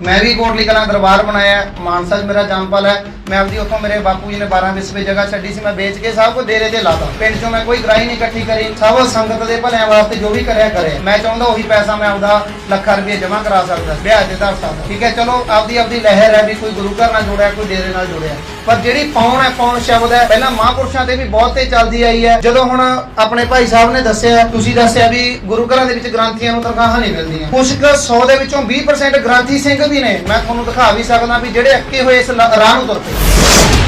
ਮੈਂ ਵੀ ਕੋਟਲੀ ਕਲਾਂ ਦਰਬਾਰ ਬਣਾਇਆ ਮਾਨਸਾ 'ਚ ਮੇਰਾ ਜੰਮਪਲ ਹੈ। ਮੈਂ ਆਪਦੀ ਉੱਥੋਂ ਮੇਰੇ ਬਾਪੂ ਜੀ ਨੇ 12 ਵਿਸਵੇ ਜਗ੍ਹਾ ਛੱਡੀ ਸੀ, ਮੈਂ ਵੇਚ ਕੇ ਸਭ ਕੁਝ ਡੇਰੇ ਤੇ ਲਾਤਾ। ਪਿੰਡ 'ਚੋਂ ਮੈਂ ਕੋਈ ਗ੍ਰਾਹੀ ਨਹੀਂ ਇਕੱਠੀ ਕਰੀ। ਸਭ ਸੰਗਤ ਦੇ ਭਲਿਆਂ ਵਾਸਤੇ ਜੋ ਵੀ ਕਰਿਆ ਕਰੇ। ਮੈਂ ਚਾਹੁੰਦਾ ਉਹੀ ਪੈਸਾ ਮੈਂ ਆਪਦਾ ਲੱਖਾਂ ਰੁਪਏ ਜਮ੍ਹਾਂ ਕਰਾ ਸਕਦਾ ਵਿਆਹ ਤੇ ਧਰ ਸਕਦਾ। ਠੀਕ ਹੈ, ਚਲੋ ਆਪਦੀ ਆਪਦੀ ਲਹਿਰ ਹੈ ਵੀ ਕੋਈ ਗੁਰੂ ਘਰ ਨਾਲ ਜੁੜਿਆ, ਕੋਈ ਡੇਰੇ ਨਾਲ ਜੁੜਿਆ। ਪਰ ਜਿਹੜੀ ਪੌਣ ਹੈ, ਪੌਣ ਸ਼ਬਦ ਹੈ, ਪਹਿਲਾਂ ਮਹਾਂਪੁਰਸ਼ਾਂ ਤੇ ਵੀ ਬਹੁਤ ਤੇ ਚੱਲਦੀ ਆਈ ਹੈ। ਜਦੋਂ ਹੁਣ ਆਪਣੇ ਭਾਈ ਸਾਹਿਬ ਨੇ ਦੱਸਿਆ, ਤੁਸੀਂ ਦੱਸਿਆ ਵੀ ਗੁਰੂ ਘਰਾਂ ਦੇ ਵਿੱਚ ਗ੍ਰੰਥੀਆਂ ਨੂੰ ਤਨਖਾਹਾਂ ਨਹੀਂ ਮਿਲਦੀਆਂ। ਕੁਝ ਕੁ 100 ਦੇ ਵਿੱਚੋਂ 20% ਗ੍ਰੰਥੀ ਸਿੰਘ ਵੀ ਨੇ। ਮੈਂ ਤੁਹਾਨੂੰ ਦਿਖਾ ਵੀ ਸਕਦਾ ਵੀ ਜਿਹੜੇ ਅੱਕੇ ਹੋਏ ਇਸ ਰਾਹ ਨੂੰ ਤੁਰ ਪਏ।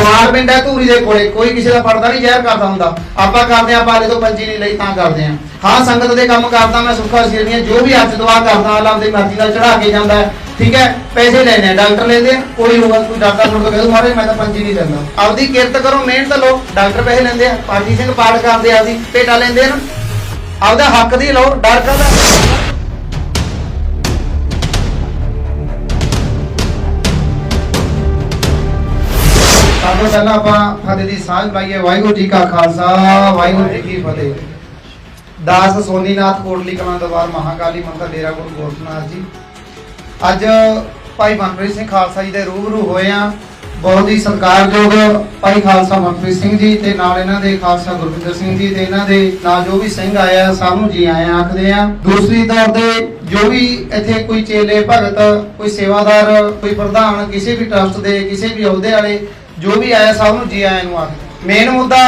ਬਵਾਲ ਪਿੰਡ ਹੈ, ਧੂਰੀ ਦੇ ਕੋਲੇ। ਕੋਈ ਕਿਸੇ ਦਾ ਪਰਦਾ ਨਹੀਂ, ਜ਼ਹਿਰ ਕਰਦਾ ਹੁੰਦਾ। ਆਪਾਂ ਕਰਦੇ ਆ ਪਾਲੇ ਤੋਂ ਪੰਜੀ ਨਹੀਂ ਲਈ ਤਾਂ ਕਰਦੇ ਆ ਹਾਂ, ਸੰਗਤ ਦੇ ਕੰਮ ਕਰਦਾ, ਮੈਂ ਸੁੱਖਾ ਸਿਰਨੀਆਂ, ਜੋ ਵੀ ਅੱਜ ਦੁਆ ਕਰਦਾ ਅੱਲਾਹ ਦੀ ਮਰਜ਼ੀ ਨਾਲ ਚੜਾ ਕੇ ਜਾਂਦਾ ਠੀਕ ਹੈ? ਪੈਸੇ ਲੈਣੇ ਡਾਕਟਰ ਲੈਂਦੇ ਕੋਈ ਹੋਗਾ ਕੋਈ ਡਾਕਟਰ ਨੂੰ ਕਹਿੰਦਾ ਮਾਰੇ, ਮੈਂ ਤਾਂ ਪੰਜੀ ਨਹੀਂ ਲੈਂਦਾ। ਆਪਦੀ ਕਿਰਤ ਕਰੋ, ਮਿਹਨਤ ਲਓ, ਡਾਕਟਰ ਪੈਸੇ ਲੈਂਦੇ ਆ ਪਾਠੀ ਸਿੰਘ ਪਾਠ ਕਰਦੇ ਆ, ਆਪਦੀ ਭੇਟਾ ਲੈਂਦੇ ਆ ਨਾ। ਆਪਦਾ ਹੱਕ ਦੀ ਲਓ, ਡਰ ਕਾਹਦਾ? ਸਭ ਤੋਂ ਪਹਿਲਾਂ ਆਪਾਂ ਫਤਿਹ ਦੀ ਸਾਂਝ ਪਾਈਏ। ਵਾਹਿਗੁਰੂ ਜੀ ਕਾ ਖਾਲਸਾ, ਵਾਹਿਗੁਰੂ ਜੀ ਕੀ ਫਤਿਹ। ਦਾਸ ਸੋਨੀਨਾਥ ਕੋਟਲੀ ਕਲਾਂ ਦਰਬਾਰ ਮਹਾਕਾਲੀ ਮੰਦਰ ਡੇਰਾ ਗੁਰੂ ਗੋਰਖਨਾਥ ਜੀ। ਅੱਜ ਭਾਈ ਮਨਪ੍ਰੀਤ ਸਿੰਘ ਖਾਲਸਾ ਜੀ ਦੇ ਰੂਬਰੂ ਹੋਏ ਆ। ਬਹੁਤ ਹੀ ਸਤਿਕਾਰਯੋਗ ਭਾਈ ਖਾਲਸਾ ਮਨਪ੍ਰੀਤ ਸਿੰਘ ਜੀ ਤੇ ਨਾਲ ਇਹਨਾਂ ਦੇ ਖਾਲਸਾ ਗੁਰਵਿੰਦਰ ਸਿੰਘ ਜੀ ਤੇ ਇਹਨਾਂ ਦੇ ਨਾਲ ਜੋ ਵੀ ਸਿੰਘ ਆਇਆ ਸਭ ਨੂੰ ਜੀ ਆਇਆਂ ਆਖਦੇ ਆ। ਦੂਸਰੀ ਤੌਰ ਤੇ ਜੋ ਵੀ ਇੱਥੇ ਕੋਈ ਚੇਲੇ, ਭਗਤ, ਕੋਈ ਸੇਵਾਦਾਰ, ਕੋਈ ਪ੍ਰਧਾਨ, ਕਿਸੇ ਵੀ ਟਰਸਟ ਦੇ, ਕਿਸੇ ਵੀ ਅਹੁਦੇ ਵਾਲੇ ਜੋ ਵੀ ਆਇਆ ਸਭ ਨੂੰ ਜੀ ਆਇਆਂ ਨੂੰ ਆਖਦੇ ਮੇਨ ਮੁੱਦਾ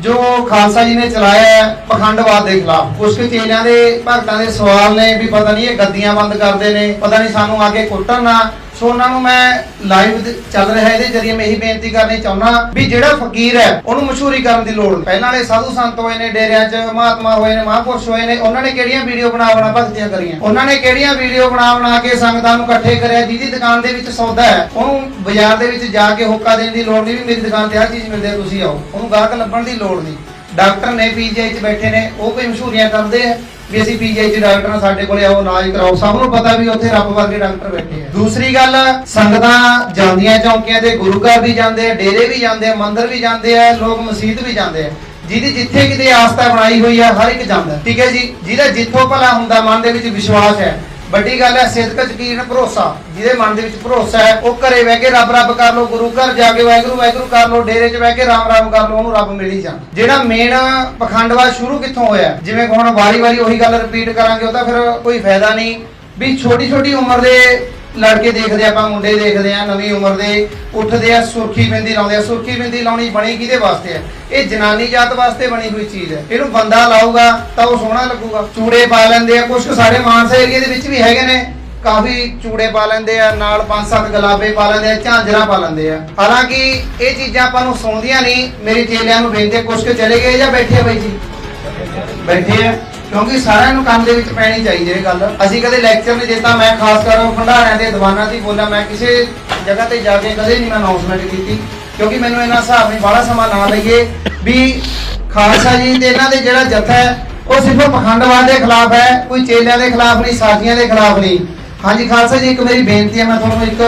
ਜੋ ਖਾਲਸਾ ਜੀ ਨੇ ਚਲਾਇਆ ਹੈ, ਪਖੰਡਵਾਦ ਦੇ ਖਿਲਾਫ। ਕੁਝ ਕੁ ਚੇਲਿਆਂ ਦੇ ਭਗਤਾਂ ਦੇ ਸਵਾਲ ਨੇ ਵੀ ਪਤਾ ਨਹੀਂ ਇਹ ਗੱਦੀਆਂ ਬੰਦ ਕਰਦੇ ਨੇ, ਪਤਾ ਨਹੀਂ ਸਾਨੂੰ ਆ ਕੇ ਕੁੱਟਣ ਨਾ ਸੋ ਉਹਨਾਂ ਨੂੰ ਮੈਂ ਲਾਈਵ ਚੱਲ ਰਿਹਾ ਇਹਦੇ ਜਰੀਏ ਮੈਂ ਇਹੀ ਬੇਨਤੀ ਕਰਨੀ ਚਾਹੁੰਦਾ ਵੀ ਜਿਹੜਾ ਫਕੀਰ ਹੈ, ਉਹਨੂੰ ਮਸ਼ਹੂਰੀ ਕਰਨ ਦੀ ਲੋੜ ਪਹਿਲਾਂ ਵਾਲੇ ਸਾਧੂ ਸੰਤ ਹੋਏ ਨੇ, ਡੇਰਿਆਂ 'ਚ ਮਹਾਤਮਾ ਹੋਏ ਨੇ, ਮਹਾਂਪੁਰਸ਼ ਹੋਏ ਨੇ, ਉਹਨਾਂ ਨੇ ਕਿਹੜੀਆਂ ਵੀਡੀਓ ਬਣਾ ਬਣਾ ਭਗਤੀਆਂ ਕਰੀਆਂ? ਉਹਨਾਂ ਨੇ ਕਿਹੜੀਆਂ ਵੀਡੀਓ ਬਣਾ ਬਣਾ ਕੇ ਸੰਗਤਾਂ ਨੂੰ ਇਕੱਠੇ ਕਰਿਆ? ਜਿਹਦੀ ਦੁਕਾਨ ਦੇ ਵਿੱਚ ਸੌਦਾ ਹੈ, ਉਹਨੂੰ ਬਾਜ਼ਾਰ ਦੇ ਵਿੱਚ ਜਾ ਕੇ ਹੋਕਾ ਦੇਣ ਦੀ ਲੋੜ ਨਹੀਂ ਵੀ ਮੇਰੀ ਦੁਕਾਨ ਤੇ ਆਹ ਚੀਜ਼ ਮਿਲਦੀ ਹੈ, ਤੁਸੀਂ ਆਓ। ਉਹਨੂੰ ਗਾਹਕ ਲੱਭਣ ਦੀ ਲੋੜ ਨਹੀਂ। ਡਾਕਟਰ ਨੇ ਪੀਜੀਆਈ 'ਚ ਬੈਠੇ ਨੇ, ਉਹ ਕੋਈ ਮਸ਼ਹੂਰੀਆਂ ਕਰਦੇ ਆ ਵੀ ਅਸੀਂ ਪੀਜੀਆਈ 'ਚ ਡਾਕਟਰ ਨਾਲ ਸਾਡੇ ਕੋਲੇ ਆਓ, ਇਲਾਜ ਕਰਾਓ। ਸਭ ਨੂੰ ਪਤਾ ਵੀ ਉੱਥੇ ਰੱਬ ਵਰਗੇ ਡਾਕਟਰ ਬੈਠੇ ਆ। ਦੂਸਰੀ ਗੱਲ, ਸੰਗਤਾਂ ਜਾਂਦੀਆਂ ਚੌਂਕੀਆਂ ਤੇ ਗੁਰੂ ਘਰ ਵੀ ਜਾਂਦੇ ਆ, ਡੇਰੇ ਵੀ ਜਾਂਦੇ ਆ, ਮੰਦਿਰ ਵੀ ਜਾਂਦੇ ਆ, ਲੋਕ ਮਸਜਿਦ ਵੀ ਜਾਂਦੇ ਆ। ਜਿਹਦੀ ਜਿੱਥੇ ਕਿਤੇ ਆਸਥਾ ਬਣਾਈ ਹੋਈ ਆ, ਹਰ ਇੱਕ ਜਾਂਦਾ। ਠੀਕ ਹੈ ਜੀ? ਜਿਹਦਾ ਜਿੱਥੋਂ ਭਲਾ ਹੁੰਦਾ, ਮਨ ਦੇ ਵਿੱਚ ਵਿਸ਼ਵਾਸ ਹੈ। ਵੱਡੀ ਗੱਲ ਹੈ ਸਿੱਧਕ ਯਕੀਨ ਭਰੋਸਾ। ਜਿਹਦੇ ਮਨ ਦੇ ਵਿੱਚ ਭਰੋਸਾ ਹੈ, ਉਹ ਘਰੇ ਬਹਿ ਕੇ ਰੱਬ ਰੱਬ ਕਰ ਲੋ ਗੁਰੂ ਘਰ ਜਾ ਕੇ ਵਾਹਿਗੁਰੂ ਵਾਹਿਗੁਰੂ ਕਰ ਲੋ ਡੇਰੇ 'ਚ ਬਹਿ ਕੇ ਰਾਮ ਰਾਮ ਕਰ ਲੋ ਉਹਨੂੰ ਰੱਬ ਮਿਲ ਹੀ ਜਾਂਦਾ ਜਿਹੜਾ ਮੇਨ ਪਖੰਡਵਾਦ ਸ਼ੁਰੂ ਕਿੱਥੋਂ ਹੋਇਆ? ਜਿਵੇਂ ਹੁਣ ਵਾਰੀ ਵਾਰੀ ਉਹੀ ਗੱਲ ਰਿਪੀਟ ਕਰਾਂਗੇ ਉਹ ਤਾਂ ਫਿਰ ਕੋਈ ਫਾਇਦਾ ਨਹੀਂ। ਵੀ ਛੋਟੀ ਛੋਟੀ ਉਮਰ ਦੇ ਲੜਕੇ ਦੇਖਦੇ ਆਪਾਂ ਮੁੰਡੇ ਦੇਖਦੇ ਆ, ਨਵੀਂ ਉਮਰ ਦੇ ਉੱਠਦੇ ਆ, ਸੁਰਖੀ ਬਿੰਦੀ ਲਾਉਂਦੇ ਆ। ਸੁਰਖੀ ਬਿੰਦੀ ਲਾਉਣੀ ਬਣੀ ਕਿਹਦੇ ਵਾਸਤੇ ਹੈ ਇਹ ਜਨਾਨੀ ਜਾਤ ਵਾਸਤੇ ਬਣੀ ਹੋਈ ਚੀਜ਼ ਹੈ ਇਹਨੂੰ ਬੰਦਾ ਲਾਊਗਾ ਤਾਂ ਉਹ ਸੋਹਣਾ ਲੱਗੂਗਾ। ਚੂੜੇ ਪਾ ਲੈਂਦੇ ਆ ਕੁਝ ਸਾਡੇ ਮਾਨਸਾ ਏਰੀਏ ਦੇ ਵਿੱਚ ਵੀ ਹੈਗੇ ਨੇ, ਕਾਫੀ ਚੂੜੇ ਪਾ ਲੈਂਦੇ ਆ, ਨਾਲ ਪੰਜ ਸੱਤ ਗੁਲਾਬੇ ਪਾ ਲੈਂਦੇ ਆ, ਝਾਂਜਰਾ ਪਾ ਲੈਂਦੇ ਆ। ਹਾਲਾਂਕਿ ਇਹ ਚੀਜ਼ਾਂ ਆਪਾਂ ਨੂੰ ਸੁਣਦੀਆਂ ਨਹੀਂ, ਮੇਰੇ ਚੇਲਿਆਂ ਨੂੰ ਬੇਨਤੀ ਕੁਛ ਕੁ ਚਲੇ ਗਏ ਜਾਂ ਬੈਠੇ ਆ ਬਾਈ ਜੀ? ਬੈਠੇ ਆ। ਕਿਉਂਕਿ ਸਾਰਿਆਂ ਨੂੰ ਕੰਮ ਦੇ ਵਿੱਚ ਪੈਣੀ ਚਾਹੀਦੀ ਇਹ ਗੱਲ। ਅਸੀਂ ਕਦੇ ਲੈਕਚਰ ਨਹੀਂ ਦਿੱਤਾ ਮੈਂ ਖਾਸ ਕਰ ਭੰਡਾਰਿਆਂ ਦੇ ਦੀਵਾਨਾਂ ਦੀ ਬੋਲਾਂ ਮੈਂ ਕਿਸੇ ਜਗ੍ਹਾ ਤੇ ਜਾ ਕੇ ਕਦੇ ਨਹੀਂ ਮੈਂ ਅਨਾਉਂਸਮੈਂਟ ਕੀਤੀ। ਕਿਉਂਕਿ ਮੈਨੂੰ ਇਹਨਾਂ ਹਿਸਾਬ ਨਹੀਂ ਬਾਹਲਾ ਸਮਾਂ ਨਾ ਲਈਏ ਵੀ ਖਾਲਸਾ ਜੀ ਤੇ ਇਹਨਾਂ ਦੇ ਜਿਹੜਾ ਜਥਾ ਹੈ ਉਹ ਸਿਰਫ ਪਖੰਡਵਾਦ ਦੇ ਖਿਲਾਫ ਹੈ ਕੋਈ ਚੇਲਿਆਂ ਦੇ ਖਿਲਾਫ ਨਹੀਂ ਸਾਥੀਆਂ ਦੇ ਖਿਲਾਫ ਨਹੀਂ। ਹਾਂਜੀ ਖਾਲਸਾ ਜੀ ਇੱਕ ਮੇਰੀ ਬੇਨਤੀ ਹੈ ਮੈਂ ਤੁਹਾਨੂੰ ਇੱਕ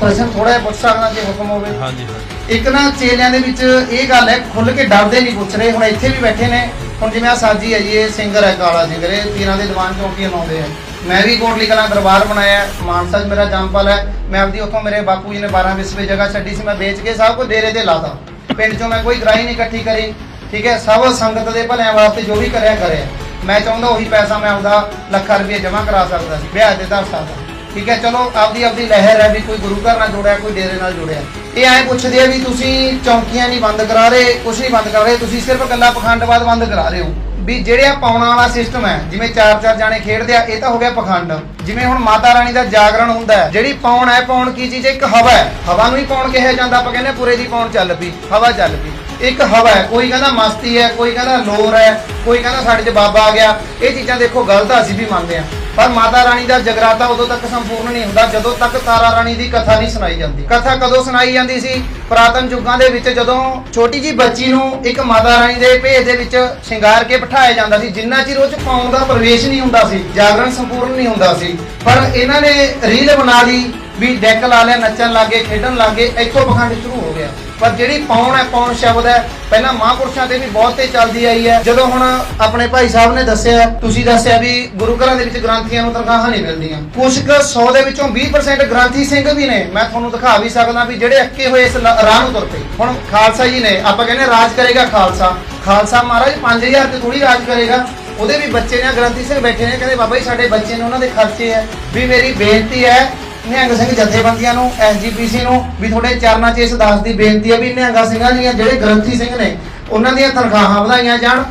ਪ੍ਰਸ਼ਨ ਥੋੜਾ ਜਿਹਾ ਪੁੱਛ ਸਕਦਾ ਜੇ ਹੁਕਮ ਹੋਵੇ। ਹਾਂਜੀ ਹਾਂਜੀ। ਇੱਕ ਨਾ ਚੇਲਿਆਂ ਦੇ ਵਿੱਚ ਇਹ ਗੱਲ ਹੈ ਖੁੱਲ ਕੇ ਡਰਦੇ ਨਹੀਂ ਪੁੱਛ ਰਹੇ ਹੁਣ ਇੱਥੇ ਵੀ ਬੈਠੇ ਨੇ ਹੁਣ ਜਿਵੇਂ ਆ ਸਾਜੀ ਹੈ ਜੀ, ਇਹ ਸਿੰਗਰ ਹੈ ਕਾਲਾ ਸਿੰਗਰ ਇਹ ਤੀਰਾਂ ਦੇ ਦੀਵਾਨ ਚੌਂਕੀਆਂ ਲਾਉਂਦੇ ਆ। ਮੈਂ ਵੀ ਕੋਟਲੀ ਕਲਾਂ ਦਰਬਾਰ ਬਣਾਇਆ ਮਾਨਸਾ 'ਚ ਮੇਰਾ ਜੰਮਪਲ ਹੈ। ਮੈਂ ਆਪਦੀ ਉੱਥੋਂ ਮੇਰੇ ਬਾਪੂ ਜੀ ਨੇ 12 ਵਿਸਵੇ ਜਗ੍ਹਾ ਛੱਡੀ ਸੀ, ਮੈਂ ਵੇਚ ਕੇ ਸਭ ਕੁਝ ਡੇਰੇ ਤੇ ਲਾਤਾ। ਪਿੰਡ 'ਚੋਂ ਮੈਂ ਕੋਈ ਗ੍ਰਾਹੀ ਨਹੀਂ ਇਕੱਠੀ ਕਰੀ, ਠੀਕ ਹੈ? ਸਭ ਸੰਗਤ ਦੇ ਭਲਿਆਂ ਵਾਸਤੇ ਜੋ ਵੀ ਕਰਿਆ ਕਰਿਆ। ਮੈਂ ਚਾਹੁੰਦਾ ਉਹੀ ਪੈਸਾ ਮੈਂ ਆਪਦਾ ਲੱਖਾਂ ਰੁਪਏ ਜਮ੍ਹਾਂ ਕਰਾ ਸਕਦਾ ਸੀ ਵਿਆਹ ਦੇ ਧਰ ਸਕਦਾ ਠੀਕ ਹੈ, ਚਲੋ ਆਪਦੀ ਆਪਦੀ ਲਹਿਰ ਹੈ ਵੀ ਕੋਈ ਗੁਰੂ ਘਰ ਨਾਲ ਜੁੜਿਆ, ਕੋਈ ਡੇਰੇ ਨਾਲ ਜੁੜਿਆ। ਇਹ ਐਂ ਪੁੱਛਦੇ ਆ ਵੀ ਤੁਸੀਂ ਚੌਂਕੀਆਂ ਨਹੀਂ ਬੰਦ ਕਰਾ ਰਹੇ ਕੁਝ ਨਹੀਂ ਬੰਦ ਕਰ ਰਹੇ, ਤੁਸੀਂ ਸਿਰਫ ਇਕੱਲਾ ਪਖੰਡਵਾਦ ਬੰਦ ਕਰਾ ਰਹੇ ਹੋ। ਵੀ ਜਿਹੜੇ ਆ ਪਾਉਣਾ ਵਾਲਾ ਸਿਸਟਮ ਹੈ, ਜਿਵੇਂ ਚਾਰ ਚਾਰ ਜਾਣੇ ਖੇਡਦੇ ਆ, ਇਹ ਤਾਂ ਹੋ ਗਿਆ ਪਖੰਡ। ਜਿਵੇਂ ਹੁਣ ਮਾਤਾ ਰਾਣੀ ਦਾ ਜਾਗਰਣ ਹੁੰਦਾ ਹੈ, ਜਿਹੜੀ ਪਾਉਣ ਹੈ, ਪਾਉਣ ਕੀ ਚੀਜ਼ ਇੱਕ ਹਵਾ ਹੈ। ਹਵਾ ਨੂੰ ਹੀ ਪਾਉਣ ਕਿਹਾ ਜਾਂਦਾ, ਆਪਾਂ ਕਹਿੰਦੇ ਪੂਰੇ ਦੀ ਪਾਉਣ ਚੱਲ ਪਈ, ਹਵਾ ਚੱਲ ਪਈ। ਇੱਕ ਹਵਾ ਹੈ, ਕੋਈ ਕਹਿੰਦਾ ਮਸਤੀ ਹੈ, ਕੋਈ ਕਹਿੰਦਾ ਲੋਰ ਹੈ, ਕੋਈ ਕਹਿੰਦਾ ਸਾਡੇ 'ਚ ਬਾਬਾ ਆ ਗਿਆ। ਇਹ ਚੀਜ਼ਾਂ ਦੇਖੋ, ਗਲਤ ਅਸੀਂ ਵੀ ਮੰਨਦੇ ਹਾਂ। ਪਰ ਮਾਤਾ ਰਾਣੀ ਦਾ ਜਗਰਾਤਾ ਉਦੋਂ ਤੱਕ ਸੰਪੂਰਨ ਨਹੀਂ ਹੁੰਦਾ, ਜਦੋਂ ਤੱਕ ਤਾਰਾ ਰਾਣੀ ਦੀ ਕਥਾ ਨਹੀਂ ਸੁਣਾਈ ਜਾਂਦੀ। ਕਥਾ ਕਦੋਂ ਸੁਣਾਈ ਜਾਂਦੀ ਸੀ? ਪੁਰਾਤਨ ਯੁੱਗਾਂ ਦੇ ਵਿੱਚ ਜਦੋਂ ਛੋਟੀ ਜੀ ਬੱਚੀ ਨੂੰ ਇੱਕ ਮਾਤਾ ਰਾਣੀ ਦੇ ਭੇਜ ਦੇ ਵਿੱਚ ਸ਼ਿੰਗਾਰ ਕੇ ਬਿਠਾਇਆ ਜਾਂਦਾ ਸੀ, ਜਿੰਨਾ ਚਿਰ ਉਹ ਚ ਪਾਉਣ ਦਾ ਪ੍ਰਵੇਸ਼ ਨਹੀਂ ਹੁੰਦਾ ਸੀ, ਜਾਗਰਣ ਸੰਪੂਰਨ ਨਹੀਂ ਹੁੰਦਾ ਸੀ, ਪਰ ਇਹਨਾਂ ਨੇ ਰੀਲ ਬਣਾ ਲਈ ਵੀ ਡੈਕ ਲਾ ਲਿਆ, ਨੱਚਣ ਲੱਗੇ ਖੇਡਣ ਲੱਗੇ ਇੱਥੋਂ ਪਖੰਡ ਸ਼ੁਰੂ ਹੋ ਗਿਆ। ਪਰ ਜਿਹੜੀ ਪੌਣ ਹੈ, ਪੌਣ ਸ਼ਬਦ ਹੈ, ਪਹਿਲਾਂ ਮਹਾਂਪੁਰਸ਼ਾਂ ਤੇ ਵੀ ਬਹੁਤ ਤੇ ਚੱਲਦੀ ਆਈ ਹੈ। ਜਦੋਂ ਹੁਣ ਆਪਣੇ ਭਾਈ ਸਾਹਿਬ ਨੇ ਦੱਸਿਆ, ਤੁਸੀਂ ਦੱਸਿਆ ਵੀ ਗੁਰੂ ਘਰਾਂ ਦੇ ਵਿੱਚ ਗ੍ਰੰਥੀਆਂ ਨੂੰ ਤਨਖਾਹਾਂ ਨਹੀਂ ਮਿਲਦੀਆਂ। ਕੁਝ ਕੁ 100 ਦੇ ਵਿੱਚੋਂ 20% ਗ੍ਰੰਥੀ ਸਿੰਘ ਵੀ ਨੇ। ਮੈਂ ਤੁਹਾਨੂੰ ਦਿਖਾ ਵੀ ਸਕਦਾ ਵੀ ਜਿਹੜੇ ਅੱਕੇ ਹੋਏ ਇਸ ਰਾਹ ਨੂੰ ਤੁਰ ਪਏ। ਹੁਣ ਖਾਲਸਾ ਜੀ ਨੇ, ਆਪਾਂ ਕਹਿੰਦੇ ਰਾਜ ਕਰੇਗਾ ਖਾਲਸਾ। ਖਾਲਸਾ ਮਹਾਰਾਜ 5000 ਤੇ ਥੋੜੀ ਰਾਜ ਕਰੇਗਾ। ਉਹਦੇ ਵੀ ਬੱਚੇ ਨੇ ਗ੍ਰੰਥੀ ਸਿੰਘ ਬੈਠੇ ਨੇ, ਕਹਿੰਦੇ ਬਾਬਾ ਜੀ ਸਾਡੇ ਬੱਚੇ ਨੇ ਉਹਨਾਂ ਦੇ ਖਰਚੇ ਹੈ। ਵੀ ਮੇਰੀ ਬੇਨਤੀ ਹੈ ਨਿਹੰਗ ਸਿੰਘ ਜਥੇਬੰਦੀਆਂ ਨੂੰ ਐਸਜੀਪੀਸੀ ਨੂੰ ਵੀ ਤੁਹਾਡੇ ਚਰਨਾਂ 'ਚ ਇਸ ਦਾਸ ਦੀ ਬੇਨਤੀ ਹੈ ਵੀ ਨਿਹੰਗਾ ਸਿੰਘਾਂ ਦੀਆਂ ਜਿਹੜੇ ਗ੍ਰੰਥੀ ਸਿੰਘ ਨੇ ਉਹਨਾਂ ਦੀਆਂ ਤਨਖਾਹਾਂ ਵਧਾਈਆਂ ਜਾਣ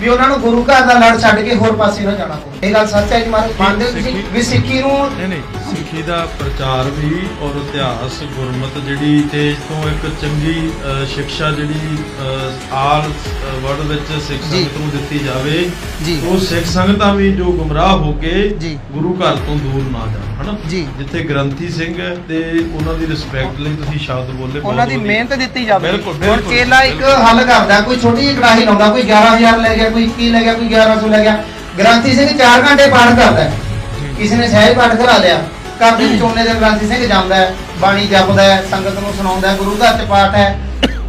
ਵੀ ਉਹਨਾਂ ਨੂੰ ਗੁਰੂ ਘਰ ਦਾ ਲੜ ਛੱਡ ਕੇ ਹੋਰ ਪਾਸੇ ਨਾ ਜਾਣਾ ਪਵੇ ਇਹ ਗੱਲ ਸੱਚ ਹੈ ਜੀ ਮਹਾਰਾਜ ਮੰਨਦੇ ਹੋ ਤੁਸੀਂ ਵੀ ਸਿੱਖੀ ਨੂੰ ਨਹੀਂ ਨਹੀਂ ਸਿੱਖੀ ਦਾ ਪ੍ਰਚਾਰ ਵੀ ਔਰ ਇਤਿਹਾਸ ਗੁਰਮਤ ਜਿਹੜੀ ਤੇ ਤੋਂ ਇੱਕ ਚੰਗੀ ਸਿੱਖਿਆ ਜਿਹੜੀ ਆਲ ਵਰਲਡ ਵਿੱਚ ਸਿੱਖ। ਸੰਗਤ ਨੂੰ ਦਿੱਤੀ ਜਾਵੇ। ਉਹ ਸਿੱਖ ਸੰਗਤਾਂ ਵੀ ਜੋ ਗੁੰਮਰਾਹ ਹੋ ਕੇ। ਗੁਰੂ ਘਰ ਤੋਂ ਦੂਰ ਨਾ ਜਾਣ ਹਨਾ? ਜੀ। ਜਿੱਥੇ ਗ੍ਰੰਥੀ ਸਿੰਘ ਹੈ ਤੇ ਉਹਨਾਂ ਦੀ ਰਿਸਪੈਕਟ ਲਈ ਤੁਸੀਂ ਸ਼ਬਦ ਬੋਲੇ ਉਹਨਾਂ ਦੀ। ਮਿਹਨਤ ਦਿੱਤੀ ਜਾਵੇ ਬਿਲਕੁਲ, ਹੁਣ ਬਿਲਕੁਲ, ਚੇਲਾ ਇੱਕ। ਹੱਲ ਕਰਦਾ ਕੋਈ ਛੋਟੀ ਜਿਹੀ ਕੜਾਹੀ ਲਾਉਂਦਾ ਕੋਈ 11000 ਲੈ ਗਿਆ ਕੋਈ 21 ਲੈ ਗਿਆ ਕੋਈ 1100 ਲੈ ਗਿਆ। ਗ੍ਰੰਥੀ ਸਿੰਘ 4 ਘੰਟੇ ਪਾਠ ਕਰਦਾ ਹੈ। ਕਿਸੇ ਨੇ ਸਹਿਜ ਪਾਠ ਕਰਾ ਲਿਆ। ਘਰ ਦੇ ਵਿੱਚ ਉਹਨੇ ਦੇ ਗ੍ਰੰਥੀ ਸਿੰਘ ਜਾਂਦਾ ਹੈ ਬਾਣੀ ਜਪਦਾ ਹੈ ਸੰਗਤ ਨੂੰ ਸੁਣਾਉਂਦਾ ਹੈ ਗੁਰੂ ਘਰ ਚ ਪਾਠ ਹੈ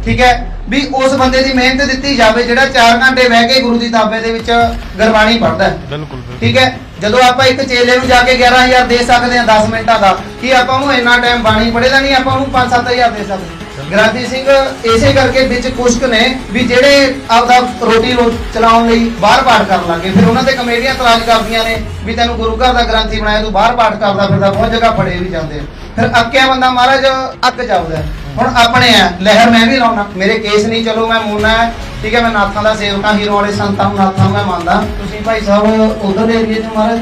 ਠੀਕ ਹੈ? ਵੀ ਉਸ ਬੰਦੇ ਦੀ ਮਿਹਨਤ ਦਿੱਤੀ ਜਾਵੇ ਜਿਹੜਾ 4 ਘੰਟੇ ਬਹਿ ਕੇ ਗੁਰੂ ਦੀ ਤਾਬੇ ਦੇ ਵਿੱਚ ਗੁਰਬਾਣੀ ਪੜ੍ਹਦਾ ਹੈ। ਬਿਲਕੁਲ ਬਿਲਕੁਲ। ਠੀਕ ਹੈ? ਜਦੋਂ ਆਪਾਂ ਇੱਕ ਚੇਲੇ ਨੂੰ ਜਾ ਕੇ 11000 ਦੇ ਸਕਦੇ ਹਾਂ 10 ਮਿੰਟਾਂ ਦਾ ਕੀ ਆਪਾਂ ਉਹਨੂੰ ਇੰਨਾ ਟਾਈਮ ਬਾਣੀ ਪੜ੍ਹੇਦਾ ਨਹੀਂ ਆਪਾਂ ਉਹਨੂੰ 5-7000 ਦੇ ਸਕਦੇ ਗ੍ਰਾਂਤੀ ਸਿੰਘ ਇਸੇ ਕਰਕੇ ਵਿੱਚ ਕੁਸ਼ਕ ਨੇ ਵੀ ਜਿਹੜੇ ਆਪਦਾ ਰੋਟੀ ਚਲਾਉਣ ਲਈ ਬਾਹਰ ਪਾਠ ਕਰਨ ਲੱਗੇ ਫਿਰ ਉਹਨਾਂ ਤੇ ਕਮੇਟੀਆਂ ਤਰਾਜ ਕਰਦੀਆਂ ਨੇ ਵੀ ਤੈਨੂੰ ਗੁਰੂ ਘਰ ਦਾ ਗ੍ਰੰਥੀ ਬਣਾਇਆ ਤੂੰ ਬਾਹਰ ਪਾਠ ਕਰਦਾ ਫਿਰਦਾ ਬਹੁਤ ਜਗ੍ਹਾ ਫੜੇ ਵੀ ਜਾਂਦੇ ਆ। ਫਿਰ ਅੱਕਿਆ ਬੰਦਾ ਮਹਾਰਾਜ ਅੱਕ ਜਾਊਗਾ ਹੁਣ ਆਪਣੇ ਆ ਲਹਿਰ ਮੈਂ ਵੀ ਲਾਉਣਾ ਮੇਰੇ ਕੇਸ ਨਹੀਂ ਚਲੋ ਮੈਂ ਮੂਨਾ ਠੀਕ ਹੈ ਮੈਂ ਨਾਥਾਂ ਦਾ ਸੇਵਕਾਂ ਹੀਰੋ ਵਾਲੇ ਸੰਤਾਂ ਨੂੰ ਨਾਥਾਂ ਨੂੰ ਮੈਂ ਮੰਨਦਾ। ਤੁਸੀਂ ਭਾਈ ਸਾਹਿਬ ਉਧਰ ਦੇ ਏਰੀਏ 'ਚ ਮਹਾਰਾਜ?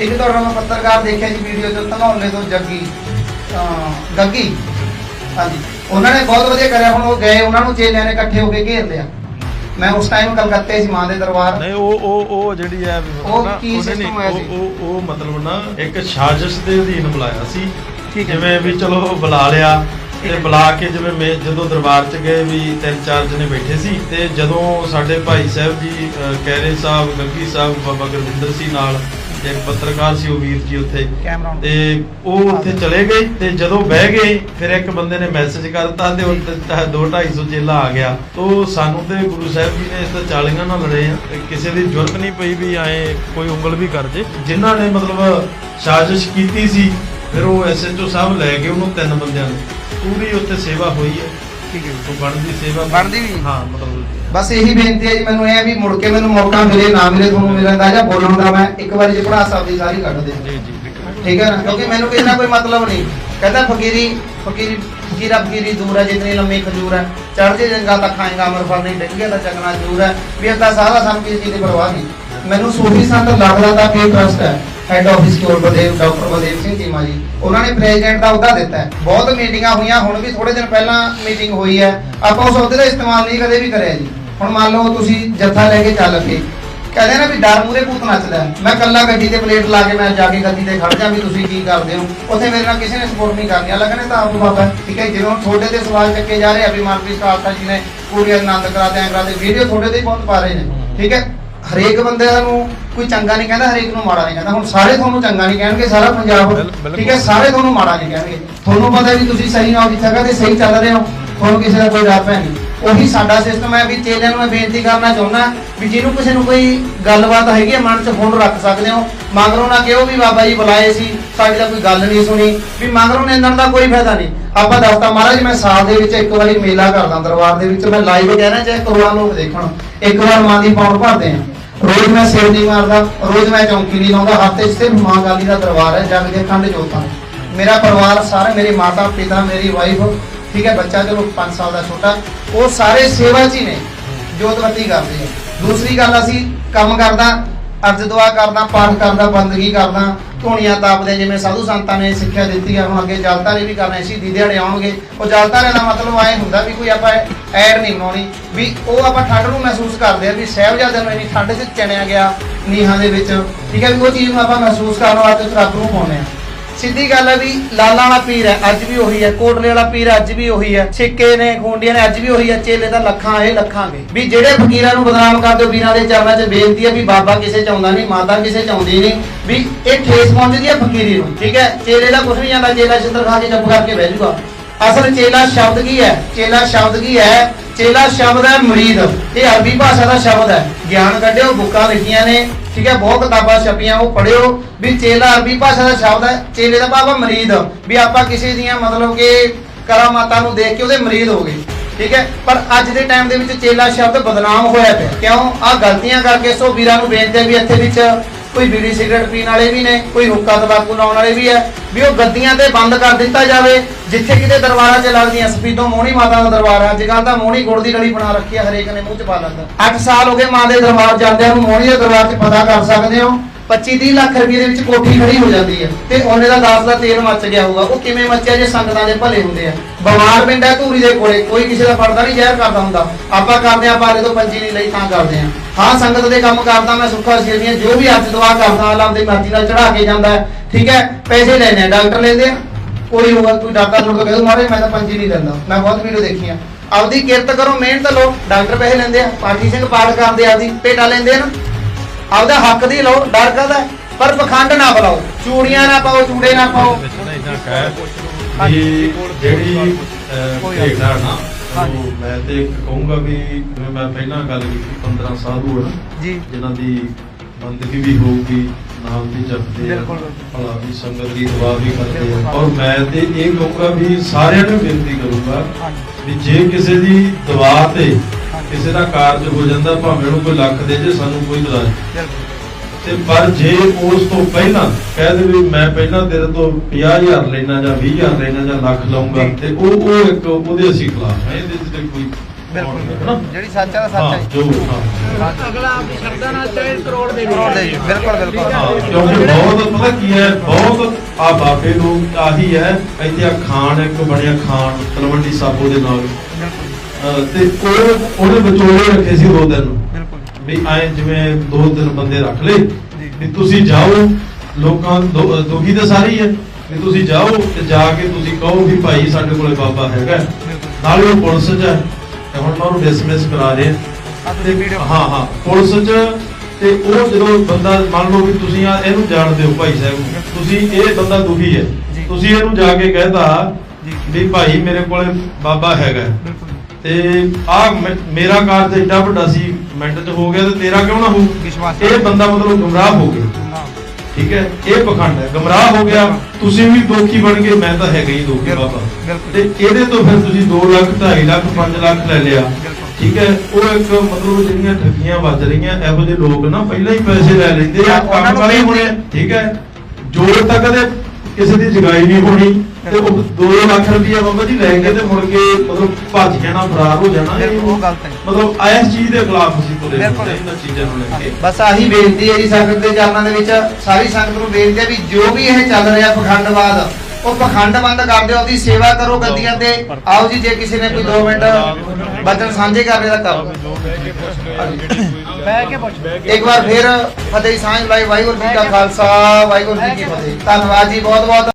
ਇੱਕ ਤੁਹਾਡਾ ਮੈਂ ਪੱਤਰਕਾਰ ਦੇਖਿਆ ਜੀ ਵੀਡੀਓ ਚ ਧਨੌਲੇ ਤੋਂ ਜੱਗੀ ਗੱਗੀ। ਹਾਂਜੀ। ਉਹਨਾਂ ਨੇ ਬਹੁਤ ਵਧੀਆ ਕਰਿਆ ਹੁਣ ਉਹ ਗਏ ਉਹਨਾਂ ਨੂੰ ਚੇਲਿਆਂ ਨੇ ਇਕੱਠੇ ਹੋ ਕੇ ਘੇਰ ਲਿਆ। ਮੈਂ ਉਸ ਟਾਈਮ ਕਲਕੱਤੇ ਸੀ ਮਾਂ ਦੇ ਦਰਬਾਰ। ਨਹੀਂ ਉਹ ਉਹ ਉਹ ਜਿਹੜੀ ਹੈ ਉਹ ਕੀ ਨਹੀਂ, ਹੋਇਆ ਉਹ- ਸੀ? ਉਹ ਉਹ ਮਤਲਬ ਨਾ ਇੱਕ ਸਾਜ਼ਿਸ਼ ਦੇ ਅਧੀਨ ਬੁਲਾਇਆ ਸੀ। ਜਿਵੇਂ ਵੀ ਚਲੋ ਬੁਲਾ ਲਿਆ। ਤੇ। ਬੁਲਾ ਕੇ ਜਿਵੇਂ ਮੈਂ ਜਦੋਂ ਦਰਬਾਰ ਚ ਗਏ ਵੀ ਤਿੰਨ ਚਾਰ ਜਣੇ ਬੈਠੇ ਸੀ ਤੇ ਜਦੋਂ ਸਾਡੇ ਭਾਈ ਸਾਹਿਬ ਜੀ ਕੈਰੇ ਸਾਹਿਬ ਗੱਗੀ ਸਾਹਿਬ ਬਾਬਾ ਗੁਰਵਿੰਦਰ ਸੀ ਨਾਲ ਇੱਕ ਪੱਤਰਕਾਰ ਸੀ ਉਹ ਵੀਰ ਜੀ ਉੱਥੇ। ਤੇ ਉਹ ਉੱਥੇ ਚਲੇ ਗਏ ਤੇ ਜਦੋਂ ਬਹਿ ਗਏ ਫਿਰ ਇੱਕ ਬੰਦੇ ਨੇ ਮੈਸੇਜ ਕਰਤਾ ਤੇ ਉਹ 2 250 ਚੇਲਾ ਆ ਗਿਆ ਤੋ ਸਾਨੂੰ ਤੇ ਗੁਰੂ ਸਾਹਿਬ ਜੀ ਨੇ ਇਸ ਤਾਂ ਚਾਲੀਆਂ ਨਾਲ ਲੜੇ ਆ ਕਿਸੇ ਦੀ ਜ਼ਰੂਰਤ ਨਹੀਂ ਪਈ ਵੀ ਐ ਕੋਈ ਉਂਗਲ ਵੀ ਕਰ ਜੇ ਜਿਨ੍ਹਾਂ ਨੇ ਮਤਲਬ ਸਾਜ਼ਿਸ਼ ਕੀਤੀ ਸੀ ਫਿਰ ਉਹ ਐਸਐਚਓ ਸਾਹਿਬ ਲੈ ਗਏ ਉਹਨੂੰ ਤਿੰਨ ਬੰਦਿਆਂ ਨੂੰ ਪੂਰੀ ਉੱਥੇ ਸੇਵਾ ਹੋਈ ਹੈ। ਠੀਕ ਹੈ। ਉਹ ਬਣਦੀ ਸੇਵਾ ਬਣਦੀ ਵੀ? ਹਾਂ ਮਤਲਬ ਬਸ ਇਹੀ ਬੇਨਤੀ ਹੈ ਜੀ ਮੈਨੂੰ ਇਹ ਹੈ ਵੀ ਮੁੜ ਕੇ ਮੈਨੂੰ ਮੌਕਾ ਮਿਲੇ ਨਾ ਮਿਲੇ ਤੁਹਾਨੂੰ ਮਿਲਦਾ ਜਾਂ ਬੋਲਣ ਦਾ ਮੈਂ ਇੱਕ ਵਾਰੀ ਜੇ ਪੜਾ ਸਾਹਿਬ ਦੀ ਸਾਰੀ ਕੱਢ ਦੇ ਜੀ ਜੀ। ਠੀਕ ਹੈ ਨਾ? ਕਿਉਂਕਿ ਮੈਨੂੰ ਕਿਸੇ ਨਾਲ ਕੋਈ ਮਤਲਬ ਨਹੀਂ। ਕਹਿੰਦਾ ਫਕੀਰੀ ਫਕੀਰੀ ਫਕੀਰਾ ਫਕੀਰੀ ਦੂਰ ਹੈ ਜਿਤਨੀ ਲੰਮੀ ਖਜੂਰ ਹੈ। ਚੜ੍ਹਦੇ ਜੰਗਾ ਤਾਂ ਖਾਏਗਾ ਅਮਰ ਫਲ ਨਹੀਂ ਡਿੱਗੇ ਤਾਂ ਚੰਗਣਾ ਜ਼ਰੂਰ ਹੈ। ਵੀ ਅੱਦਾ ਸਾਰਾ ਸਾਨੂੰ ਕਿਸੇ ਚੀਜ਼ ਦੀ ਪਰਵਾਹ ਨਹੀਂ। ਮੈਨੂੰ ਸੂਫੀ ਸੰਤ ਲੱਗਦਾ ਦਾ ਪੇ ਟਰਸਟ ਹੈ। ਹੈਡ ਆਫਿਸ ਕੋਲ ਬਲਦੇਵ ਡਾਕਟਰ ਬਲਦੇਵ ਸਿੰਘ ਚੀਮਾ ਜੀ। ਉਹਨਾਂ ਨੇ ਪ੍ਰੈਜ਼ੀਡੈਂਟ ਦਾ ਅਹੁਦਾ ਦਿੱਤਾ ਹੈ। ਬਹੁਤ ਮੀਟਿੰਗਾਂ ਹੋਈਆਂ, ਹੁਣ ਵੀ ਥੋੜੇ ਦਿਨ ਪਹਿਲਾਂ ਮੀਟਿੰਗ ਹੋਈ ਹੈ। ਆਪਾਂ ਉਸ ਅਹੁਦੇ ਦਾ ਇਸਤੇਮਾਲ ਨਹੀਂ ਕਦੇ ਵੀ ਕਰਿਆ ਜੀ। ਹੁਣ ਮੰਨ ਲਓ ਤੁਸੀਂ ਜੱਥਾ ਲੈ ਕੇ ਚੱਲ ਕੇ ਕਹਿੰਦੇ ਨਾ ਵੀ ਡਰ ਮੂਰੇ ਭੂਤ ਨੱਚਦਾ ਮੈਂ ਕੱਲਾ ਗੱਡੀ ਤੇ ਪਲੇਟ ਲਾ ਕੇ ਮੈਂ ਜਾ ਕੇ ਗੱਡੀ ਤੇ ਖੜ ਜਾ ਵੀ ਤੁਸੀਂ ਕੀ ਕਰਦੇ ਹੋ? ਉੱਥੇ ਮੇਰੇ ਨਾਲ ਕਿਸੇ ਨੇ ਸਪੋਰਟ ਨਹੀਂ ਕਰਨੀ। ਅਲੱਗ ਨੇ ਤਾਂ ਆਪ ਬਾਬਾ ਠੀਕ ਹੈ ਜਿਵੇਂ ਤੁਹਾਡੇ ਤੇ ਸਵਾਲ ਚੱਕੇ ਜਾ ਰਹੇ ਆ ਵੀ ਮਨਪ੍ਰੀਤ ਖਾਲਸਾ ਜੀ ਨੇ ਪੂਰੀ ਆਨੰਦ ਕਰਾਤੇ ਐਂ ਕਰਾਤੇ ਵੀਡੀਓ ਤੁਹਾਡੇ ਤੇ ਹੀ ਬਹੁਤ ਪਾ ਰਹੇ ਨੇ। ਠੀਕ ਹੈ? ਹਰੇਕ ਬੰਦੇ ਨੂੰ ਕੋਈ ਚੰਗਾ ਨਹੀਂ ਕਹਿੰਦਾ ਹਰੇਕ ਨੂੰ ਮਾੜਾ ਨਹੀਂ ਕਹਿੰਦਾ। ਹੁਣ ਸਾਰੇ ਤੁਹਾਨੂੰ ਚੰਗਾ ਨਹੀਂ ਕਹਿਣਗੇ ਸਾਰਾ ਪੰਜਾਬ। ਠੀਕ ਹੈ ਸਾਰੇ ਤੁਹਾਨੂੰ ਮਾੜਾ ਨਹੀਂ ਕਹਿਣਗੇ। ਤੁਹਾਨੂੰ ਪਤਾ ਵੀ ਤੁਸੀਂ ਸਹੀ ਨਾਲ ਦੀ ਜਗ੍ਹਾ ਤੇ ਸਹੀ ਚੱਲ ਰਹੇ ਹੋ ਤੁਹਾਨੂੰ ਕਿਸੇ ਦਾ ਕੋਈ ਭੈ ਨਹੀਂ। ਉਹੀ ਸਾਡਾ ਸਿਸਟਮ ਹੈ ਵੀ ਚੇਲਿਆਂ ਨੂੰ ਮੈਂ ਬੇਨਤੀ ਕਰਨਾ ਚਾਹੁੰਦਾ ਵੀ ਜਿਹਨੂੰ ਕਿਸੇ ਨੂੰ ਕੋਈ ਗੱਲਬਾਤ ਹੈਗੀ ਹੈ ਮਨ 'ਚ ਫੋਨ ਰੱਖ ਸਕਦੇ ਹੋ। ਮਗਰੋਂ ਨਾ ਕਿਹੋ ਵੀ ਬਾਬਾ ਜੀ ਬੁਲਾਏ ਸੀ ਸਾਡੀ ਤਾਂ ਕੋਈ ਗੱਲ ਨਹੀਂ ਸੁਣੀ। ਵੀ ਮਗਰੋਂ ਨਿੰਦਣ ਦਾ ਕੋਈ ਫਾਇਦਾ ਨਹੀਂ। ਆਪਾਂ ਦੱਸਤਾ ਮਹਾਰਾਜ ਮੈਂ ਸਾਲ ਦੇ ਵਿੱਚ ਇੱਕ ਵਾਰੀ ਮੇਲਾ ਕਰਦਾ ਦਰਬਾਰ ਦੇ ਵਿੱਚ। ਮੈਂ ਲਾਈਵ ਕਹਿਣਾ ਚਾਹੇ ਕਰੋੜਾਂ ਲੋਕ ਦੇਖਣ। ਇੱਕ ਵਾਰ ਮਾਂ ਦੀ ਪੌਣ ਭਰਦੇ ਆ ਰੋਜ਼ ਮੈਂ ਸਿਰ ਨਹੀਂ ਮਾਰਦਾ, ਰੋਜ਼ ਮੈਂ ਚੌਂਕੀ ਨਹੀਂ ਲਾਉਂਦਾ ਹਫ਼ਤੇ ਸਿਰਫ ਮਾਂ ਗਾਲੀ ਦਾ ਦਰਬਾਰ ਹੈ, ਜਗ ਦੇ ਖੰਡ ਜੋਤਾਂ ਮੇਰਾ ਪਰਿਵਾਰ, ਸਾਰਾ ਮੇਰੇ ਮਾਤਾ, ਪਿਤਾ, ਮੇਰੀ ਵਾਈਫ ਠੀਕ ਹੈ, ਬੱਚਾ ਚਲੋ 5 ਸਾਲ ਦਾ ਛੋਟਾ, ਉਹ ਸਾਰੇ ਸੇਵਾ 'ਚ ਹੀ ਨੇ ਜੋਤਵਤੀ ਕਰਦੇ ਆ ਦੂਸਰੀ ਗੱਲ ਅਸੀਂ ਕੰਮ ਕਰਦਾ ਅਰਜ ਦੁਆ ਕਰਦਾ, ਪਾਠ ਕਰਦਾ, ਬੰਦਗੀ ਕਰਦਾ ਧੂਣੀਆਂ ਤਾਪਦੇ ਜਿਵੇਂ ਸਾਧੂ ਸੰਤਾਂ ਨੇ ਸਿੱਖਿਆ ਦਿੱਤੀ ਹੈ ਹੁਣ ਅੱਗੇ ਜਲਤਾਰੇ ਵੀ ਕਰਨੇ, ਸ਼ਹੀਦੀ ਦਿਹਾੜੇ ਆਉਣਗੇ। ਉਹ ਜਲਤਾਰੇ ਦਾ ਮਤਲਬ ਐ ਹੁੰਦਾ ਵੀ ਕੋਈ ਆਪਾਂ ਐਡ ਨਹੀਂ ਬਣਾਉਣੀ ਵੀ ਉਹ ਆਪਾਂ ਠੰਡ ਨੂੰ ਮਹਿਸੂਸ ਕਰਦੇ ਆ ਵੀ ਸਾਹਿਬਜ਼ਾਦੇ ਨੂੰ ਇੰਨੀ ਠੰਡ 'ਚ ਚਣਿਆ ਗਿਆ ਨੀਹਾਂ ਦੇ ਵਿੱਚ। ਠੀਕ ਹੈ ਵੀ ਉਹ ਚੀਜ਼ ਨੂੰ ਆਪਾਂ ਮਹਿਸੂਸ ਕਰਨ ਵਾਸਤੇ ਉਸ ਰੱਬ ਨੂੰ ਪਾਉਂਦੇ ਆ। ਸਿੱਧੀ ਗੱਲ ਹੈ ਵੀ ਲਾਲਾਂ ਵਾਲਾ ਪੀਰ ਹੈ, ਅੱਜ ਵੀ ਉਹੀ ਹੈ, ਕੋਟਲੇ ਵਾਲਾ ਪੀਰ ਅੱਜ ਵੀ ਉਹੀ ਹੈ ਸਿੱਕੇ ਨੇ, ਖੂੰਡੀਆਂ ਨੇ, ਅੱਜ ਵੀ ਉਹੀ ਹੈ, ਚੇਲੇ ਤਾਂ ਲੱਖਾਂ, ਇਹ ਲੱਖਾਂ ਗਏ ਵੀ ਜਿਹੜੇ ਫਕੀਰਾਂ ਨੂੰ ਬਦਨਾਮ ਕਰਦੇ ਹੋ ਵੀਰਾਂ ਦੇ ਚਰਨਾਂ 'ਚ ਬੇਨਤੀ ਹੈ ਵੀ ਬਾਬਾ ਕਿਸੇ ਚ ਆਉਂਦਾ ਨਹੀਂ, ਮਾਤਾ ਕਿਸੇ ਚ ਆਉਂਦੀ ਨਹੀਂ, ਵੀ ਇਹ ਠੇਸ ਪਹੁੰਚਦੀ ਹੈ ਫਕੀਰੀ ਨੂੰ, ਠੀਕ ਹੈ? ਚੇਲੇ ਦਾ ਕੁਝ ਨਹੀਂ ਜਾਂਦਾ ਚੇਲਾ ਛਿੱਤਰ ਖਾ ਕੇ ਚੁੱਪ ਕਰਕੇ ਬਹਿ ਜਾਊਗਾ ਅਸਲ ਚੇਲਾ ਸ਼ਬਦ ਕੀ ਹੈ? ਚੇਲਾ ਸ਼ਬਦ ਕੀ ਹੈ? ਚੇਲਾ ਸ਼ਬਦ ਹੈ ਮਰੀਦ। ਇਹ ਅਰਬੀ ਭਾਸ਼ਾ ਦਾ ਸ਼ਬਦ ਹੈ। ਗਿਆਨ ਕੱਢਿਓ, ਬੁੱਕਾਂ ਲਿਖੀਆਂ ਨੇ ਠੀਕ ਹੈ, ਬਹੁਤ ਕਿਤਾਬਾਂ ਛਪੀਆਂ, ਉਹ ਪੜਿਓ ਵੀ ਚੇਲਾ ਅਰਬੀ ਭਾਸ਼ਾ ਦਾ ਸ਼ਬਦ ਹੈ, ਚੇਲੇ ਦਾ ਭਾਵ ਹੈ ਮਰੀਦ, ਵੀ ਆਪਾਂ ਕਿਸੇ ਦੀਆਂ ਮਤਲਬ ਕਿ ਕਰਾਮਾਤਾਂ ਨੂੰ ਦੇਖ ਕੇ ਉਹਦੇ ਮਰੀਦ ਹੋ ਗਏ, ਠੀਕ ਹੈ, ਪਰ ਅੱਜ ਦੇ ਟਾਈਮ ਦੇ ਵਿੱਚ ਚੇਲਾ ਸ਼ਬਦ ਬਦਨਾਮ ਹੋਇਆ ਪਿਆ, ਕਿਉਂ? ਆ ਗਲਤੀਆਂ ਕਰਕੇ ਸੋ ਵੀਰਾਂ ਨੂੰ ਬੇਨਤੀ ਹੈ ਵੀ ਇੱਥੇ ਵਿੱਚ ਕੋਈ ਬੀੜੀ ਸਿਗਰਟ ਪੀਣ ਵਾਲੇ ਵੀ ਨੇ, ਕੋਈ ਹੁੱਕਾ ਤੰਬਾਕੂ ਲਾਉਣ ਵਾਲੇ ਵੀ ਹੈ, ਵੀ ਉਹ ਗੱਦੀਆਂ ਤੇ ਬੰਦ ਕਰ ਦਿੱਤਾ ਜਾਵੇ, ਜਿੱਥੇ ਕਿਤੇ ਦਰਬਾਰਾਂ 'ਚ ਲੱਗਦੀਆਂ ਸਪੀਦੋਂ ਮੋਹਣੀ ਮਾਤਾ ਦਾ ਦਰਬਾਰ ਹੈ, ਅੱਜ ਕੱਲ੍ਹ ਤਾਂ ਮੋਹਣੀ ਗੁੜ ਦੀ ਗਲੀ ਬਣਾ ਰੱਖੀ ਹੈ ਹਰੇਕ ਨੇ ਮੂੰਹ 'ਚ ਪਾ ਲੈਂਦਾ। 8 ਸਾਲ ਹੋ ਗਏ ਮਾਂ ਦੇ ਦਰਬਾਰ ਜਾਂਦਿਆਂ ਨੂੰ ਮੋਹਣੀ ਦੇ ਦਰਬਾਰ 'ਚ ਪਤਾ ਕਰ ਸਕਦੇ ਹੋ। 25-30 ਲੱਖ ਰੁਪਏ ਦੇ ਵਿੱਚ ਕੋਠੀ ਖੜੀ ਹੋ ਜਾਂਦੀ ਹੈ ਤੇ ਉਹਨੇ ਦਾ 10 ਦਾ ਤੇਲ ਮੱਚ ਗਿਆ ਹੋਊਗਾ। ਉਹ ਕਿਵੇਂ ਮੱਚਿਆ ਜੇ ਸੰਗਤਾਂ ਦੇ ਭਲੇ ਹੁੰਦੇ ਆ। ਬਿਮਾਰ ਪਿੰਡ ਹੈ ਧੂਰੀ ਦੇ ਕੋਲੇ, ਕੋਈ ਕਿਸੇ ਦਾ ਪਰਦਾ ਨਹੀਂ, ਜ਼ਹਿਰ ਕਰਦਾ ਹੁੰਦਾ। ਆਪਾਂ ਕਰਦੇ ਆ ਬਾਰੇ ਤੋਂ ਪੰਜੀ ਨਹੀਂ ਲਈ ਤਾਂ ਕਰਦੇ ਆ ਹਾਂ, ਸੰਗਤ ਦੇ ਕੰਮ ਕਰਦਾ, ਮੈਂ ਸੁੱਖਾ ਸੀਰੀਆਂ ਜੋ ਵੀ ਅੱਜ ਦੁਆ ਕਰਦਾ ਅੱਲਾਹ ਦੀ ਮਰਜ਼ੀ ਨਾਲ ਚੜਾ ਕੇ ਜਾਂਦਾ ਠੀਕ ਹੈ? ਪੈਸੇ ਲੈਣੇ ਆ, ਡਾਕਟਰ ਲੈਂਦੇ ਆ। ਕੋਈ ਹੋਊਗਾ, ਕੋਈ ਡਾਕਟਰ ਨੂੰ ਕਹੇ ਮਾਰੇ, ਮੈਂ ਤਾਂ ਪੰਜੀ ਨਹੀਂ ਲੈਂਦਾ। ਮੈਂ ਬਹੁਤ ਵੀਡੀਓ ਦੇਖੀਆਂ ਆਪਦੀ ਕਿਰਤ ਕਰੋ, ਮਿਹਨਤ ਲਓ। ਡਾਕਟਰ ਪੈਸੇ ਲੈਂਦੇ ਆ, ਪਾਠੀ ਸਿੰਘ ਪਾਠ ਕਰਦੇ ਆ ਆਪਦੀ ਭੇਟਾ ਲੈਂਦੇ ਆ ਨਾ। ਆਪਦਾ ਹੱਕ ਦੀ ਲਓ ਡਰ ਕਾਹਦਾ? ਹੈ? ਪਰ ਪਖੰਡ ਨਾ ਬਲਾਓ। ਚੂੜੀਆਂ ਨਾ ਪਾਓ ਚੂੜੇ ਨਾ ਪਾਓ। ਇਦਾਂ ਕਹਿ ਵੀ ਜਿਹੜੀ ਅਹ, ਭੇਡ ਆ ਨਾ ਉਹ ਮੈਂ ਤੇ ਇੱਕ ਕਹੂੰਗਾ ਵੀ ਜਿਵੇਂ ਮੈਂ ਪਹਿਲਾਂ ਗੱਲ ਕੀਤੀ 15 ਸਾਧੂ ਹਨ ਜੀ। ਜਿਨ੍ਹਾਂ ਦੀ ਬੰਦਗੀ ਵੀ ਹੋਊਗੀ ਨਾਮ ਵੀ ਜਪਦੇ। ਭਲਾ ਵੀ ਸੰਗਤ ਦੀ ਦੁਆ ਵੀ ਕਰਦੇ ਆ। ਔਰ ਮੈਂ ਤੇ ਇਹ ਕਹੂੰਗਾ ਵੀ ਸਾਰਿਆਂ ਨੂੰ ਬੇਨਤੀ ਕਰੂੰਗਾ ਵੀ ਜੇ ਕਿਸੇ ਦੀ ਦੁਆ ਤੇ ਕਿਸੇ ਦਾ ਕਾਰਜ ਹੋ ਜਾਂਦਾ ਭਾਵੇਂ ਉਹਨੂੰ ਕੋਈ ਲੱਖ ਦੇ ਜੇ ਸਾਨੂੰ ਕੋਈ ਇਤਰਾਜ਼। ਤੇ ਪਰ ਜੇ ਉਸ ਤੋਂ ਪਹਿਲਾਂ ਕਹਿ ਦੇ ਵੀ ਮੈਂ ਪਹਿਲਾਂ ਤੇਰੇ ਤੋਂ 50000 ਲੈਣਾ ਜਾਂ 20000 ਲੈਣਾ ਜਾਂ ਲੱਖ ਲਵਾਂਗਾ ਜੀ। ਤੇ ਉਹ ਉਹ ਇੱਕ ਉਹਦੇ ਅਸੀਂ ਖਿਲਾਫ ਹੈ ਇਹਦੇ 'ਚ ਤੇ ਕੋਈ? ਜਿਹੜੀ ਸੱਚ ਹੈ ਹਾਂ ਜੋ ਹਾਂ ਅਗਲਾ ਆਪਣੀ ਸ਼ਬਦਾਂ ਨਾਲ ਚਾਹੇ ਕਰੋੜ ਦੇ ਕਰੋੜ ਦੇ ਬਿਲਕੁਲ, ਬਿਲਕੁਲ। ਹਾਂ, ਕਿਉਂਕਿ ਬਹੁਤ ਪਤਾ ਕੀ ਹੈ ਬਹੁਤ ਆ ਬਾਬੇ ਲੋਕ ਆਹੀ ਹੈ ਇੱਥੇ ਆ ਖਾਨ ਇੱਕ ਬਣਿਆ ਖਾਨ ਤਲਵੰਡੀ ਸਾਬੋ ਦੇ ਨਾਲ ਅਹ ਤੇ ਉਹ ਉਹਨੇ ਵਿਚੋਲੇ ਰੱਖੇ ਸੀ ਦੋ ਦਿਨ। ਵੀ ਐ ਜਿਵੇਂ ਦੋ ਤਿੰਨ ਬੰਦੇ ਰੱਖ ਲਏ। ਵੀ ਤੁਸੀਂ ਜਾਓ ਲੋਕਾਂ ਦੁਖੀ ਤਾਂ ਸਾਰੀ ਹੈ ਵੀ ਤੁਸੀਂ ਜਾਓ ਤੇ ਜਾ ਕੇ ਤੁਸੀਂ ਕਹੋ ਵੀ ਭਾਈ ਸਾਡੇ ਕੋਲੇ ਬਾਬਾ ਹੈਗਾ। ਨਾਲੇ ਉਹ ਪੁਲਿਸ 'ਚ ਹੈ ਤੇ ਹੁਣ ਮੈਂ ਉਹਨੂੰ ਡਿਸਮਿਸ ਕਰਾ ਰਿਹਾ। ਤੇ ਹਾਂ ਹਾਂ। ਪੁਲਿਸ 'ਚ ਤੇ ਉਹ ਜਦੋਂ ਬੰਦਾ ਮੰਨ ਲਓ ਵੀ ਤੁਸੀਂ ਆ ਇਹਨੂੰ ਜਾਣਦੇ ਹੋ ਭਾਈ ਸਾਹਿਬ ਤੁਸੀਂ ਇਹ ਬੰਦਾ ਦੁਖੀ ਹੈ। ਤੁਸੀਂ ਇਹਨੂੰ ਜਾ ਕੇ ਕਹਿਤਾ ਵੀ ਭਾਈ ਮੇਰੇ ਕੋਲੇ ਬਾਬਾ ਹੈਗਾ। ਤੇ ਆ ਮੇਰਾ ਕਾਰਜ ਏਡਾ ਵੱਡਾ ਸੀ ਮਿੰਟ ਚ ਹੋ ਗਿਆ ਤੇ ਤੇਰਾ ਕਿਉਂ ਨਾ ਹੋ? ਵਿਸ਼ਵਾਸ ਇਹ ਬੰਦਾ ਮਤਲਬ ਗੁੰਮਰਾਹ ਹੋ ਗਿਆ। ਠੀਕ ਹੈ? ਇਹ ਪਖੰਡ ਹੈ। ਗੁੰਮਰਾਹ ਹੋ ਗਿਆ। ਤੁਸੀਂ ਵੀ ਦੋਖੀ ਬਣ ਗਏ ਮੈਂ ਤਾਂ ਹੈਗਾ ਹੀ ਦੋਖੀ ਬਾਬਾ। ਤੇ ਇਹਦੇ ਤੋਂ ਫਿਰ ਤੁਸੀਂ 2 ਲੱਖ 2.5 ਲੱਖ 5 ਲੱਖ ਲੈ ਲਿਆ। ਠੀਕ ਹੈ? ਉਹ ਇੱਕ ਮਤਲਬ ਜਿਹੜੀਆਂ ਠੱਗੀਆਂ ਵੱਜ ਰਹੀਆਂ ਇਹੋ ਜਿਹੇ ਲੋਕ ਨਾ ਪਹਿਲਾਂ ਹੀ ਪੈਸੇ ਲੈ ਲੈਂਦੇ ਆ ਕੰਮ ਵਾਲੇ ਹੋਣੇ। ਠੀਕ ਹੈ? ਜੋੜ ਤਾਂ ਕਦੇ ਕਿਸੇ ਦੀ ਜਗਾਈ ਨਹੀਂ ਹੋਣੀ। ਤੇ ਉਹ 2 ਲੱਖ ਰੁਪਇਆ ਬਾਬਾ ਜੀ ਲੈ ਕੇ ਤੇ ਮੁੜ ਕੇ ਮਤਲਬ ਭੱਜ ਜਾਣਾ ਫਰਾਰ ਹੋ ਜਾਣਾ ਇਹ। ਉਹ ਗਲਤ ਹੈ। ਮਤਲਬ ਇਸ ਚੀਜ਼ ਦੇ ਖਿਲਾਫ ਅਸੀਂ ਤੁਰੇ ਇਹਨਾਂ ਚੀਜ਼ਾਂ ਨੂੰ ਲੈ ਕੇ। ਬਸ ਆਹੀ ਬੇਨਤੀ ਹੈ ਜੀ ਸੰਗਤ ਦੇ ਚਰਨਾਂ ਦੇ ਵਿੱਚ। ਸਾਰੀ ਸੰਗਤ ਨੂੰ ਬੇਨਤੀ ਹੈ ਵੀ ਜੋ ਵੀ ਇਹ ਚੱਲ ਰਿਹਾ ਪਖੰਡਵਾਦ ਉਹ ਪਖੰਡ ਬੰਦ ਕਰ ਦਿਓ ਸੇਵਾ ਕਰੋ ਗੱਦੀਆਂ ਤੇ। ਆਓ ਜੀ ਜੇ ਕਿਸੇ ਨੇ ਕੋਈ 2 ਮਿੰਟ ਬਚਨ ਸਾਂਝੇ ਕਰਨੇ ਦਾ ਕਰੋ। ਬਹਿ ਕੇ ਪੁੱਛ। ਇੱਕ ਵਾਰ ਫਿਰ ਫਤਿਹ ਸਾਂਝ ਲਾਈ। ਵਾਹਿਗੁਰੂ ਜੀ ਕਾ ਖਾਲਸਾ ਵਾਹਿਗੁਰੂ ਜੀ ਕੀ ਫਤਿਹ। ਧੰਨਵਾਦ ਜੀ ਬਹੁਤ ਬਹੁਤ